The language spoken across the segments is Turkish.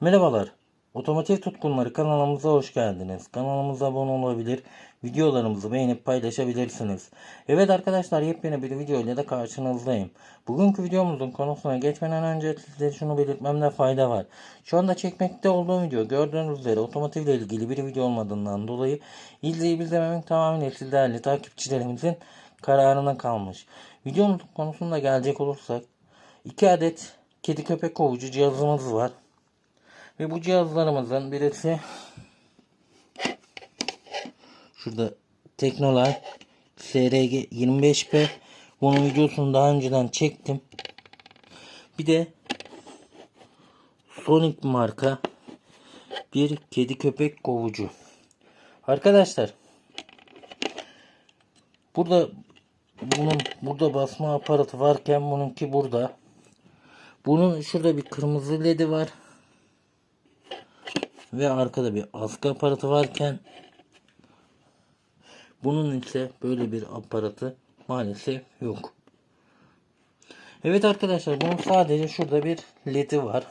Merhabalar. Otomotiv tutkunları kanalımıza hoş geldiniz. Kanalımıza abone olabilir, videolarımızı beğenip paylaşabilirsiniz. Evet arkadaşlar yepyeni bir video ile de karşınızdayım. Bugünkü videomuzun konusuna geçmeden önce size şunu belirtmemde fayda var. Şu anda çekmekte olduğum video gördüğünüz üzere otomotivle ilgili bir video olmadığından dolayı izleyip izlememin tamamen siz değerli takipçilerimizin kararına kalmış. Videomuzun konusunda gelecek olursak 2 adet kedi köpek kovucu cihazımız var. Ve bu cihazlarımızın birisi şurada Teknolite SRG 25P bunun videosunu daha önceden çektim. Bir de Sonic marka bir kedi köpek kovucu. Arkadaşlar burada bunun burada basma aparatı varken bununki burada. Bunun şurada bir kırmızı ledi var ve arkada bir askı aparatı varken bunun ise böyle bir aparatı maalesef yok. Evet arkadaşlar bunun sadece şurada bir ledi var.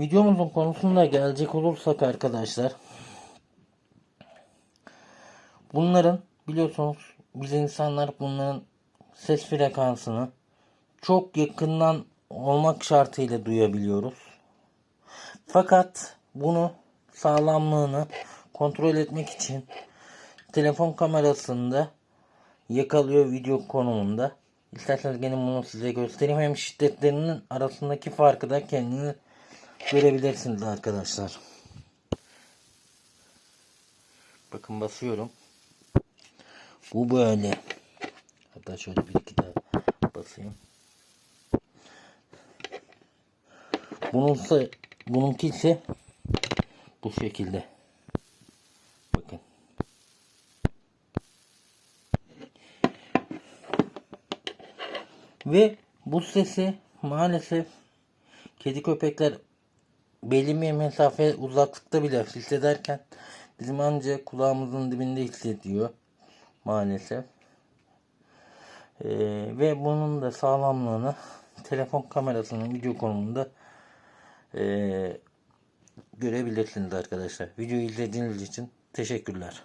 Videomuzun konusunda gelecek olursak arkadaşlar bunların biliyorsunuz biz insanlar bunların ses frekansını çok yakından olmak şartıyla duyabiliyoruz. Fakat bunu sağlamlığını kontrol etmek için telefon kamerasında yakalıyor video konumunda. İsterseniz gene bunu size göstereyim. Hem şiddetlerinin arasındaki farkı da kendiniz görebilirsiniz arkadaşlar. Bakın basıyorum. Bu böyle. Hatta şöyle bir iki daha basayım. Bununsa bununki ise bu şekilde. Bakın. Ve bu sesi maalesef kedi köpekler belli bir mesafe uzaklıkta bile hissederken bizim ancak kulağımızın dibinde hissediyor maalesef. Ee, ve bunun da sağlamlığını telefon kamerasının video konumunda ee, görebilirsiniz arkadaşlar. Videoyu izlediğiniz için teşekkürler.